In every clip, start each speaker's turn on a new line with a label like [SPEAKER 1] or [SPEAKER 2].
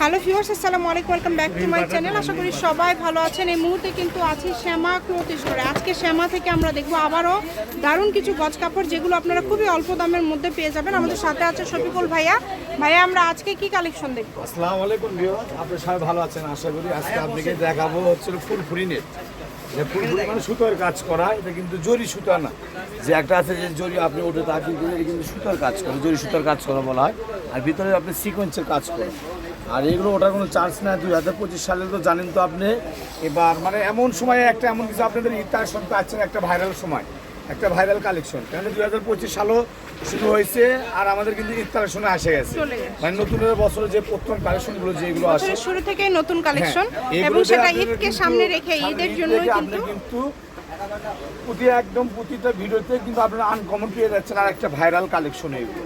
[SPEAKER 1] Hello viewers আসসালামু আলাইকুম welcome back to my channel আশা করি সবাই ভালো আছেন। এই মুহূর্তে কিন্তু আছি শ্যামা ক্লথ আজকে শ্যামা থেকে আমরা দেখব আবারও দারুণ কিছু গজ কাপড়, যেগুলো আপনারা খুবই অল্প দামের মধ্যে পেয়ে যাবেন। আমাদের সাথে আছে শফিকুল ভাইয়া। ভাইয়া, আমরা আজকে কি কালেকশন দেখব?
[SPEAKER 2] আসসালামু আলাইকুম ভিউয়ার্স আপনি সবাই ভালো আছেন? আশা করি আজকে আপনাকে দেখাবো হচ্ছে ফুলফুরি নেট ফুলফুরি মানে সুতোর কাজ করা, এটা কিন্তু জরি সুতা না। যে একটা আছে যে জরি আপনি ওটা তা কিন্তু এটা কিন্তু সুতার কাজ করে, জরি সুতার কাজ করা বলা হয়। আর ভিতরে আপনি সিকোয়েন্সের কাজ করে। আর এগুলো ওটার কোনো চার্জ না দুই হাজার পঁচিশ সালে তো জানেন তো আপনি। এবার মানে এমন সময়ে একটা, এমন কিছু আপনাদের ইতিহাস আছে পাচ্ছেন একটা ভাইরাল সময়। একটা ভাইরাল কালেকশন। কেন দুই হাজার পঁচিশ সালও শুরু হয়েছে আর আমাদের কিন্তু ঈদ কালেকশনে আসে গেছে। মানে নতুন বছরের যে প্রথম কালেকশনগুলো যেগুলো আসে
[SPEAKER 1] শুরু থেকেই নতুন কালেকশন
[SPEAKER 2] হ্যাঁ,
[SPEAKER 1] এবং সেটা ঈদকে সামনে রেখে ঈদের জন্য কিন্তু
[SPEAKER 2] কিন্তু প্রতি একদম প্রতিটা ভিডিওতে কিন্তু আপনারা আনকমন পেয়ে যাচ্ছেন আর একটা ভাইরাল কালেকশন এগুলো।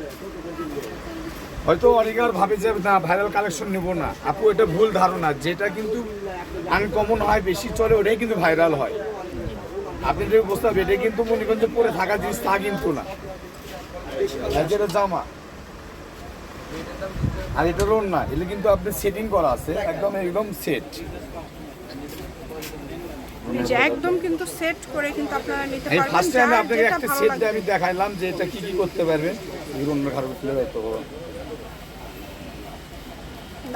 [SPEAKER 2] হয়তো অনেকে আর ভাবে যে না ভাইরাল কালেকশন নেব না। আপু এটা ভুল ধারণা। যেটা কিন্তু আনকমন হয় বেশি চলে ওটাই কিন্তু ভাইরাল হয়। আপনি যদি বুঝতে হবে এটা কিন্তু মনে করেন যে পরে থাকা জিনিস তা কিন্তু না। যেটা জামা আর এটা রোন না এটা কিন্তু আপনি সেটিং করা আছে একদম একদম সেট
[SPEAKER 1] একদম কিন্তু সেট করে কিন্তু আপনারা নিতে পারবেন
[SPEAKER 2] ফার্স্টে আমি আপনাকে একটা সেট। আমি দেখাইলাম যে এটা কি কি করতে পারবেন। এগুলো অন্য কারও খুলে হয়তো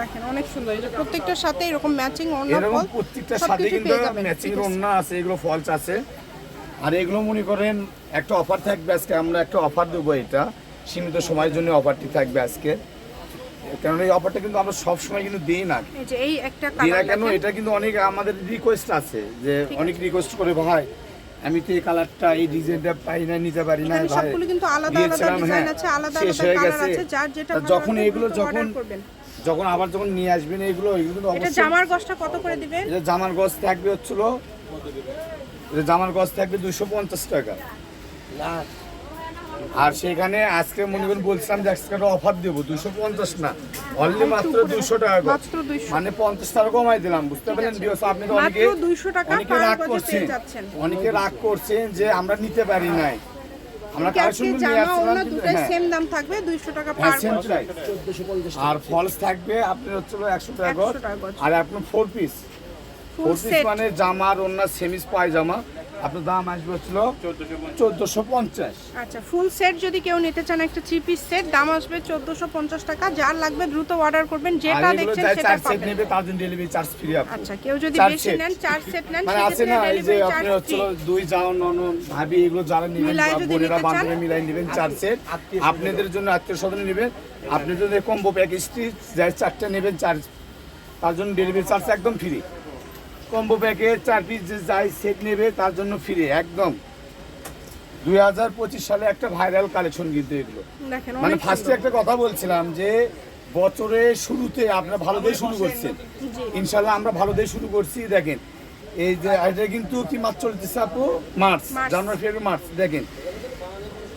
[SPEAKER 1] দেখেন অনেক সুন্দর। যে প্রত্যেকটার সাথে এরকম ম্যাচিং অন্য
[SPEAKER 2] এরকম প্রত্যেকটার সাথে কিন্তু ম্যাচিং ওড়না আছে। এগুলো ফলস আছে। আর এগুলো মনে করেন একটা অফার থাকবে আজকে আমরা একটা অফার দেবো এটা। সীমিত সময়ের জন্য অফারটি থাকবে আজকে। কারণ এই অফারটা কিন্তু আমরা সব সময় কিন্তু দিই না।
[SPEAKER 1] এই যে এই একটা
[SPEAKER 2] দিই না কেন? এটা কিন্তু অনেক আমাদের রিকোয়েস্ট আছে যে অনেক রিকোয়েস্ট করে ভাই আমি তো এই কালারটা এই ডিজাইনটা পাই না নিতে পারি না ভাই
[SPEAKER 1] সবগুলো কিন্তু আলাদা আলাদা ডিজাইন
[SPEAKER 2] হ্যাঁ,
[SPEAKER 1] আছে আলাদা আলাদা কালার। আছে যার যেটা
[SPEAKER 2] যখন এগুলো যখন যখন আবার যখন নিয়ে আসবেন এইগুলো কিন্তু
[SPEAKER 1] এটা জামার গসটা কত করে দিবেন?
[SPEAKER 2] এটা জামার গজ থাকবে হচ্ছিল এটা জামার গজ থাকবে দুশো পঞ্চাশ টাকা। আর সেখানে আজকে মনে করেন বলছিলাম যে আজকে একটা অফার দেবো দুশো পঞ্চাশ না অনলি মাত্র দুশো টাকা গজ।
[SPEAKER 1] মাত্র 200
[SPEAKER 2] মানে পঞ্চাশ টাকা কমাই দিলাম বুঝতে পারলেন? বিকজ আপনি অনেকে
[SPEAKER 1] মাত্র 200 টাকা
[SPEAKER 2] অনেকে রাগ করছেন।
[SPEAKER 1] যাচ্ছেন।
[SPEAKER 2] অনেকে রাগ করছেন যে আমরা নিতে পারি নাই। আমরা কালেকশন
[SPEAKER 1] জামা দুটোই
[SPEAKER 2] হ্যাঁ।
[SPEAKER 1] সেম দাম থাকবে 200 টাকা
[SPEAKER 2] হ্যাঁ
[SPEAKER 1] পার
[SPEAKER 2] সেম প্রাইস আর ফলস থাকবে আপনার হচ্ছে একশো টাকা
[SPEAKER 1] 100 টাকা গজ।
[SPEAKER 2] আর আপনার ফোর পিস ফোর পিস মানে জামা আর অন্য সেমিস পায়জামা। আপনার দাম আসবে হচ্ছিল চোদ্দোশো পঞ্চাশ।
[SPEAKER 1] আচ্ছা ফুল সেট যদি কেউ নিতে চান একটা থ্রি পিস সেট দাম আসবে 1450 টাকা। যার লাগবে দ্রুত অর্ডার করবেন যেটা দেখছেন সেটা পাবেন।
[SPEAKER 2] নেবে তার জন্য ডেলিভারি চার্জ ফ্রি আপনার
[SPEAKER 1] আচ্ছা কেউ যদি বেশি নেন চার সেট নেন
[SPEAKER 2] মানে আছে না এই যে আপনি
[SPEAKER 1] চার্জ
[SPEAKER 2] হচ্ছিল দুই যাও নন ভাবি এগুলো যারা নেবেন বোনেরা বান্ধবী মিলাই নেবেন চার সেট আপনাদের জন্য আত্মীয় স্বজন নেবেন। আপনি যদি কম্বো প্যাকেজটি যাই চারটে নেবেন চার তার জন্য ডেলিভারি চার্জ একদম ফ্রি কম্বো প্যাকেজ চার পিস যে যাই সেট নেবে তার জন্য ফ্রি একদম। দুই হাজার পঁচিশ সালে একটা ভাইরাল কালেকশন কিন্তু এগুলো। মানে ফার্স্টে একটা কথা বলছিলাম যে বছরের শুরুতে আপনারা ভালো দিয়ে শুরু করছেন। ইনশাল্লাহ আমরা ভালো দিয়ে শুরু করছি দেখেন। এই যে এটা কিন্তু কি মাস চলতেছে আপু? মার্চ।
[SPEAKER 1] মার্চ।
[SPEAKER 2] জানুয়ারি ফেব্রুয়ারি মার্চ দেখেন।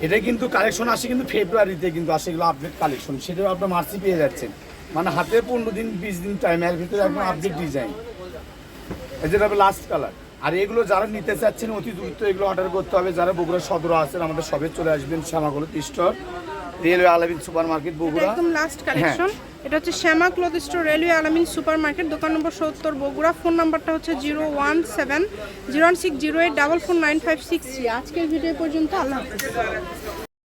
[SPEAKER 2] এটা কিন্তু কালেকশন আসে কিন্তু ফেব্রুয়ারিতে কিন্তু আসে এগুলো আপডেট কালেকশন সেটাও আপনার মার্চে পেয়ে যাচ্ছেন। মানে হাতে পনেরো দিন বিশ দিন টাইম এর ভিতরে একদম আপডেট ডিজাইন যেটা হবে লাস্ট কালার আর এগুলো যারা নিতে চাচ্ছেন অতি দ্রুত এগুলো অর্ডার করতে হবে। যারা বগুড়া সদর আছেন আমাদের সবে চলে আসবেন শ্যামাগুলো store railway Alamin super market Bogura.
[SPEAKER 1] একদম লাস্ট
[SPEAKER 2] হ্যাঁ।
[SPEAKER 1] কালেকশন এটা হচ্ছে Shyama cloth store railway Alamin super market দোকান নম্বর সত্তর বগুড়া। ফোন নাম্বারটা হচ্ছে zero one seven zero one six zero eight double four nine five six আজকের ভিডিও পর্যন্ত আল্লাহ হাফিজ।